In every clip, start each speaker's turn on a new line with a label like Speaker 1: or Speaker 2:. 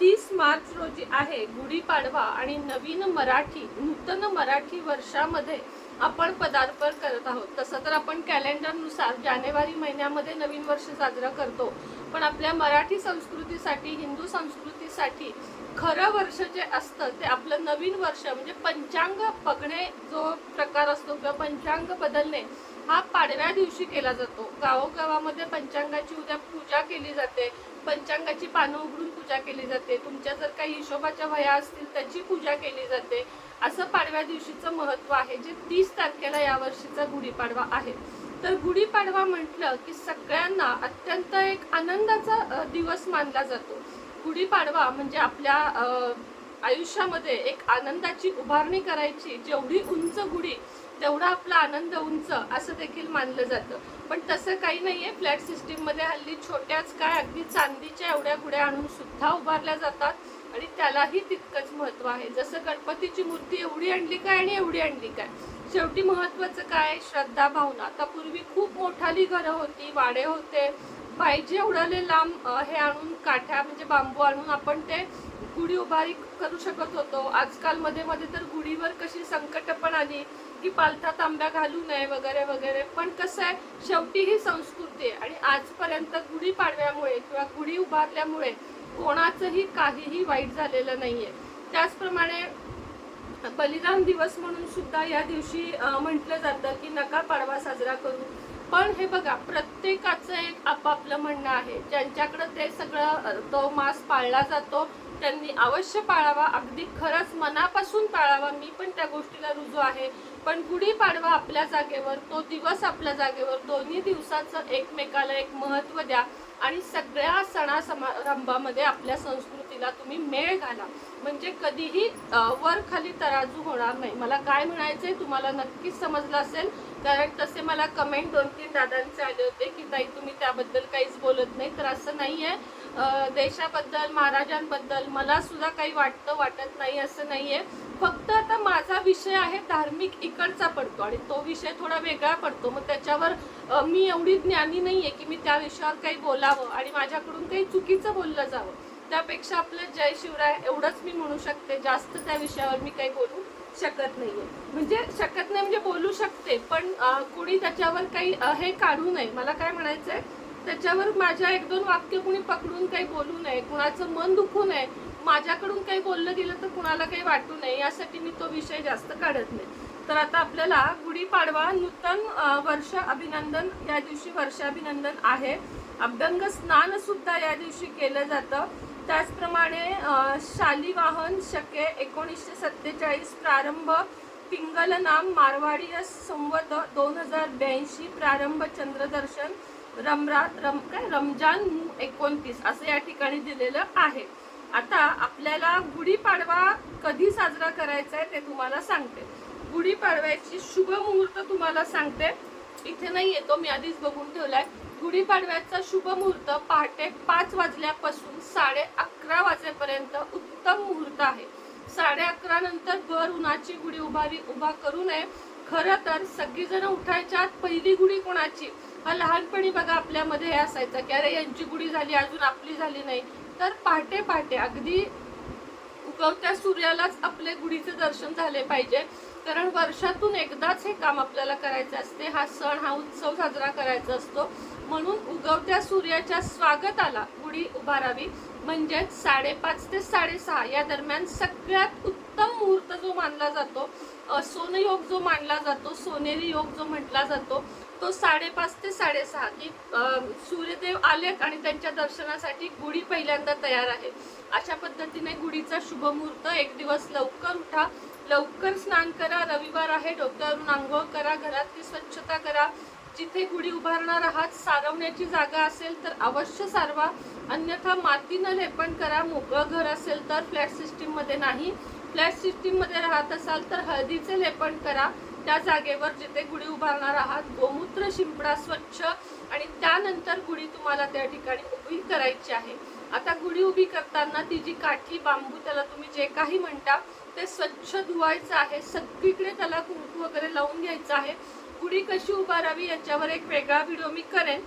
Speaker 1: तीस मार्च रोजी आहे गुढीपाडवा आणि नवीन मराठी नूतन मराठी वर्षामध्ये आपण पदार्पण करत आहोत. तसं तर आपण कॅलेंडरनुसार जानेवारी महिन्यामध्ये नवीन वर्ष साजरा करतो. पण आपल्या मराठी संस्कृतीसाठी हिंदू संस्कृतीसाठी खरं वर्ष जे असतं ते आपलं नवीन वर्ष म्हणजे पंचांग बघणे जो प्रकार असतो किंवा पंचांग बदलणे हा पाडव्या दिवशी केला जातो. गावोगावामध्ये पंचांगाची उद्या पूजा केली जाते. पंचांगाची पानं उघडून पूजा केली जाते. तुमच्या जर काही हिशोबाच्या वया असतील त्याची पूजा केली जाते. असं पाडव्या दिवशीचं महत्त्व आहे जे तीस तारखेला या वर्षीचा गुढीपाडवा आहे. तर गुढीपाडवा म्हटलं की सगळ्यांना अत्यंत एक आनंदाचा दिवस मानला जातो. गुढीपाडवा म्हणजे आपल्या आयुष्यामध्ये एक आनंदाची उभारणी करायची जेवढी उंच गुढी तेवढा आपला आनंद उंच असं देखील मानलं जातं. पण तसं काही नाहीये. फ्लॅट सिस्टीममध्ये हल्ली छोट्याच काय अगदी चांदीच्या एवढ्या गुड्या आणून सुद्धा उभारल्या जातात आणि त्यालाही तितकंच महत्त्व आहे. जसं गणपतीची मूर्ती एवढी आणली काय आणि एवढी आणली काय? शेवटी महत्वाचं काय? श्रद्धा भावना. आता पूर्वी खूप मोठाली घरं होती वाडे होते पाहिजे एवढाले लांब हे आणून काठ्या म्हणजे बांबू आणून आपण ते गुढी उभारी करू शकत होतो. आजकाल मध्ये मध्ये तर गुढीवर कशी संकट पण आली की पालथा तांब्या घालू नये वगैरे वगैरे. पण कसं आहे शेवटी ही संस्कृती आहे. आणि आजपर्यंत गुढी पाडव्यामुळे किंवा गुढी उभारल्यामुळे कोणाचंही काहीही वाईट झालेलं नाहीये. त्याचप्रमाणे बलिदान दिवस म्हणून सुद्धा या दिवशी म्हटलं जातं की नका पाडवा साजरा करू. पण हे बघा प्रत्येकाचं एक आपापलं म्हणणं आहे. ज्यांच्याकडे ते सगळं तो मास पाळला जातो त्यांनी अवश्य पाळावा. अगदी खरंच मनापासून पाळावा. मी पण त्या गोष्टीला रुजू आहे. पण गुढीपाडवा आपल्या जागेवर तो दिवस आपल्या जागेवर दोन्ही दिवसाचं एकमेकाला एक महत्त्व द्या. आणि सगळ्या सणा समारंभामध्ये आपल्या संस्कृतीला तुम्ही मेळ घाला. म्हणजे कधीही वर खाली तराजू होणार नाही. मला काय म्हणायचंय तुम्हाला नक्कीच समजलं असेल. कारण तसे मला कमेंट दोन तीन दादांचे आले होते की ताई तुम्ही त्याबद्दल काहीच बोलत नाही. तर असं नाही आहे देशाबद्दल महाराजांबद्दल मला सुद्धा काही वाटतं वाटत नाही असं नाहीये. फक्त आता माझा विषय आहे धार्मिक इकडचा पडतो आणि तो विषय थोडा वेगळा पडतो. मग त्याच्यावर मी एवढी ज्ञानी नाहीये की मी त्या विषयावर काही बोलावं आणि माझ्याकडून काही चुकीचं बोललं जावं. त्यापेक्षा आपलं जय शिवराय एवढंच मी म्हणू शकते. जास्त त्या विषयावर मी काही बोलू शकत नाहीये. म्हणजे शकत नाही म्हणजे बोलू शकते पण कुणी कोणी त्याच्यावर काही हे काढू नये. मला काय म्हणायचंय? त्याच्यावर माझ्या एक दोन वाक्य कुणी पकडून काही बोलू नये कुणाचं मन दुखू नये माझ्याकडून काही बोललं गेलं तर कुणाला काही वाटू नये यासाठी मी तो विषय जास्त काढत नाही. तर आता आपल्याला गुढीपाडवा नूतन वर्ष अभिनंदन या दिवशी वर्षाभिनंदन आहे. अभ्यंग स्नान सुद्धा या दिवशी केलं जातं. त्याचप्रमाणे शालिवाहन शके एकोणीसशे सत्तेचाळीस प्रारंभ पिंगल नाम मारवाडी संवत दोन हजार ब्याऐंशी प्रारंभ चंद्रदर्शन रमरा रम काय रमजान एकोणतीस असं या ठिकाणी दिलेलं आहे. आता आपल्याला गुढीपाडवा कधी साजरा करायचा आहे ते तुम्हाला सांगते. गुढीपाडव्याची शुभ मुहूर्त तुम्हाला सांगते. इथे नाही येतो मी आधीच बघून ठेवलाय. गुढीपाडव्याचा शुभ मुहूर्त पहाटे पाच वाजल्यापासून साडे अकरा वाजेपर्यंत उत्तम मुहूर्त आहे. साडे अकरा नंतर भर उन्हाची गुढी उभारी उभा करू नये. खरं तर सगळीजण उठायच्या पहिली गुढी कोणाची? हा लहानपणी बघा आपल्यामध्ये हे असायचं की अरे यांची गुढी झाली अजून आपली झाली नाही. तर पहाटे पहाटे अगदी उगवत्या सूर्यालाच आपले गुढीचे दर्शन झाले पाहिजे. कारण वर्षातून एकदाच हे काम आपल्याला करायचे असते. हा सण हा उत्सव साजरा करायचा असतो. म्हणून उगवत्या सूर्याच्या स्वागताला गुढी उभारावी. म्हणजेच साडेपाच ते साडेसहा या दरम्यान सगळ्यात उत्तम मुहूर्त जो मानला जातो सोनयोग जो मानला जातो सोनेरी योग जो म्हटला जातो तो साडेपाच ते साडेसहा की सूर्यदेव आलेत आणि त्यांच्या दर्शनासाठी गुढी पहिल्यांदा तयार आहे. अशा पद्धतीने गुढीचा शुभ मुहूर्त एक दिवस लवकर उठा लवकर स्नान करा रविवार आहे डोक्यावरून आंघोळ करा घरातली स्वच्छता करा. जिथे गुढी उभारणार आहात सारवण्याची जागा असेल तर अवश्य सारवा. अन्यथा मातीनं लेपन करा मोकळं घर असेल तर फ्लॅट सिस्टीममध्ये नाही. फ्लॅट सिस्टीममध्ये राहत असाल तर हळदीचे लेपन करा. त्या जागेवर जिथे गुढी उभारणार आहात गोमूत्र शिंपडा स्वच्छ आणि त्यानंतर गुढी तुम्हाला त्या ठिकाणी उभी करायची आहे. आता गुढी उभी करताना ती जी काठी बांबू त्याला तुम्ही जे काही म्हणता ते स्वच्छ धुवायचं आहे. सगळीकडे त्याला कुंकू वगैरे लावून घ्यायचं आहे. गुढी कशी उभारावी याच्यावर एक वेगळा व्हिडिओ मी करेन.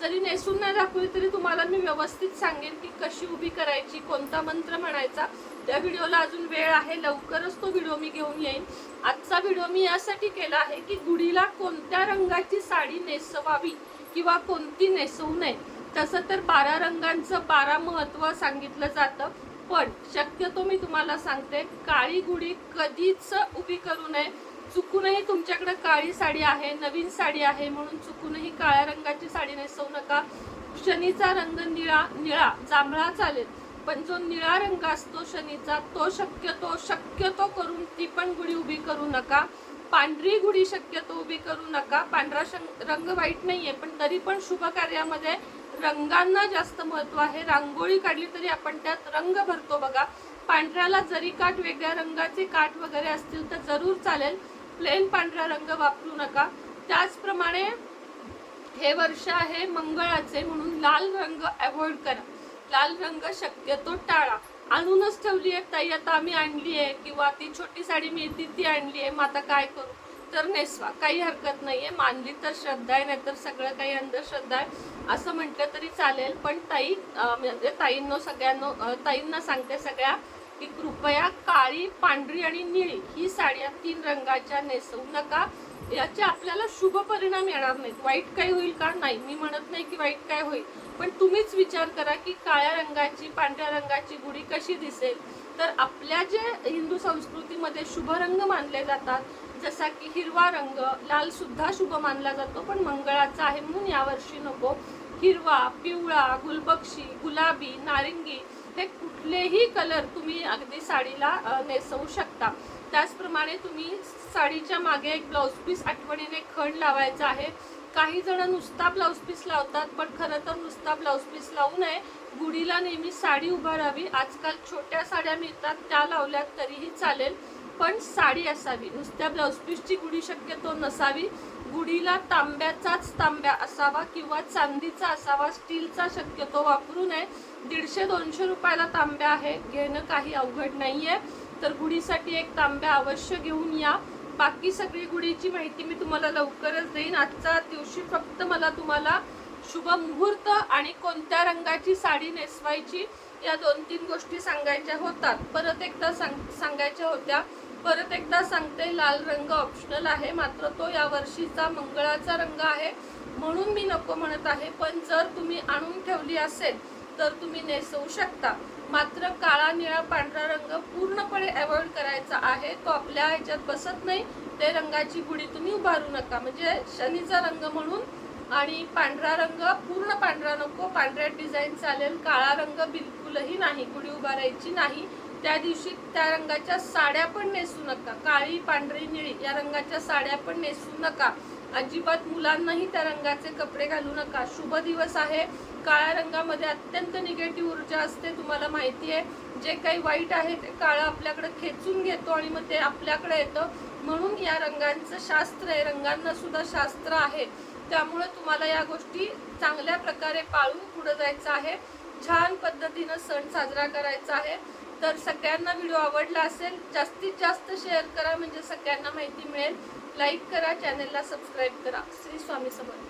Speaker 1: जरी नेसून नाही दाखवली तरी तुम्हाला मी व्यवस्थित सांगेन की कशी उभी करायची कोणता मंत्र म्हणायचा. त्या व्हिडिओला अजून वेळ आहे लवकरच तो व्हिडिओ मी घेऊन येईन. आजचा व्हिडिओ मी यासाठी केला आहे की गुढीला कोणत्या रंगाची साडी नेसवावी किंवा कोणती नेसवू नये. तसं तर बारा रंगांचं बारा महत्त्व सांगितलं जातं पण शक्यतो मी तुम्हाला सांगते काळी गुढी कधीच उभी करू नये. चुकूनही तुमच्याकडे काळी साडी आहे नवीन साडी आहे म्हणून चुकूनही काळ्या रंगाची साडी नेसवू नका. शनीचा रंग निळा निळा जांभळा चालेल. पण जो निळा रंग असतो शनीचा तो शक्यतो शक्यतो करून ती पण गुढी उभी करू नका. पांढरी गुढी शक्यतो उभी करू नका. पांढरा शं- रंग वाईट नाहीये पण तरी पण शुभ कार्यामध्ये रंगांना जास्त महत्त्व आहे. रांगोळी काढली तरी आपण त्यात रंग भरतो बघा. पांढऱ्याला जरी काठ वेगळ्या रंगाचे काठ वगैरे असतील तर जरूर चालेल. प्लेन पांढरा रंग वापरू नका. त्याचप्रमाणे हे वर्ष आहे मंगळाचे म्हणून लाल रंग अवॉइड करा. लाल रंग शक्यतो टाळा. आणूनच ठेवली आहे ताई आता आम्ही आणली आहे किंवा ती छोटी साडी मिळती ती आणली आहे मग आता काय करू? तर नेसवा काही हरकत नाही आहे मानली तर श्रद्धा आहे नाहीतर सगळं काही अंधश्रद्धा आहे. असं म्हटलं तरी चालेल. पण ताई म्हणजे ताईंनो सगळ्यांनो ताईंना सांगते सगळ्या की कृपया काळी पांढरी आणि निळी ही साड्या तीन रंगाच्या नेसवू नका. याचे आपल्याला शुभ परिणाम येणार नाहीत. वाईट काय होईल का? नाही. मी म्हणत नाही की वाईट काय होईल. पण तुम्हीच विचार करा की काळ्या रंगाची पांढऱ्या रंगाची गुढी कशी दिसेल. तर आपल्या जे हिंदू संस्कृतीमध्ये शुभ रंग मानले जातात जसा की हिरवा रंग लाल सुद्धा शुभ मानला जातो पण मंगळाचा आहे म्हणून यावर्षी नको. हिरवा पिवळा गुलबक्षी गुलाबी नारिंगी हे कुठलेही कलर तुम्ही अगदी साडीला नेसवू शकता. त्याचप्रमाणे तुम्ही साडीच्या मागे एक ब्लाऊज पीस आठवणीने खण लावायचा आहे. काही जण नुसता ब्लाऊज पीस लावतात पण खरं तर नुसता ब्लाऊज पीस लावू नये. गुढीला नेहमी साडी उभारावी. आजकाल छोट्या साड्या मिळतात त्या लावल्यात तरीही चालेल. पण साडी असावी. नुसत्या ब्लाऊज पीसची गुढी शक्यतो नसावी. गुढीला तांब्याचाच तांब्या असावा किंवा चांदीचा असावा स्टीलचा शक्यतो वापरू नये. दीडशे दोनशे रुपयाला तांब्या आहे. घेणं काही अवघड नाही आहे तर गुढीसाठी एक तांब्या अवश्य घेऊन या. बाकी सगळी गुढीची माहिती मी तुम्हाला लवकरच देईन. आजच्या दिवशी फक्त मला तुम्हाला शुभ मुहूर्त आणि कोणत्या रंगाची साडी नेसवायची या दोन तीन गोष्टी सांगायच्या होतात. परत एकदा सांग सांगायच्या होत्या. परत एकदा सांगते लाल रंग ऑप्शनल आहे. मात्र तो या वर्षीचा मंगळाचा रंग आहे म्हणून मी नको म्हणत आहे. पण जर तुम्ही आणून ठेवली असेल तर तुम्ही नेसवू शकता. मात्र काळा निळा पांढरा रंग पूर्णपणे अवॉइड करायचा आहे. तो आपल्या ह्याच्यात बसत नाही. ते रंगाची गुढी तुम्ही उभारू नका. म्हणजे शनीचा रंग म्हणून आणि पांढरा रंग पूर्ण पांढरा नको. पांढऱ्या डिझाईन चालेल. काळा रंग बिलकुलही नाही. गुढी उभारायची नाही. त्या दिवशी त्या रंगाच्या साड्या पण नेसू नका. काळी पांढरी निळी या रंगाच्या साड्या पण नेसू नका. अजिबात मुलांनाही त्या रंगाचे कपडे घालू नका. शुभ दिवस आहे. काळ्या रंगामध्ये अत्यंत निगेटिव्ह ऊर्जा असते तुम्हाला माहिती आहे. जे काही वाईट आहे ते काळं आपल्याकडे खेचून घेतो आणि मग ते आपल्याकडे येतं. म्हणून या रंगांचं शास्त्र आहे. रंगांना सुद्धा शास्त्र आहे. त्यामुळे तुम्हाला या गोष्टी चांगल्या प्रकारे पाळून पुढे जायचं आहे. छान पद्धतीनं सण साजरा करायचा आहे. तर सगळ्यांना व्हिडिओ आवडला असेल जास्तीत जास्त शेअर करा म्हणजे सगळ्यांना माहिती मिळेल. लाईक करा चॅनलला सबस्क्राईब करा. श्री स्वामी समर्थ.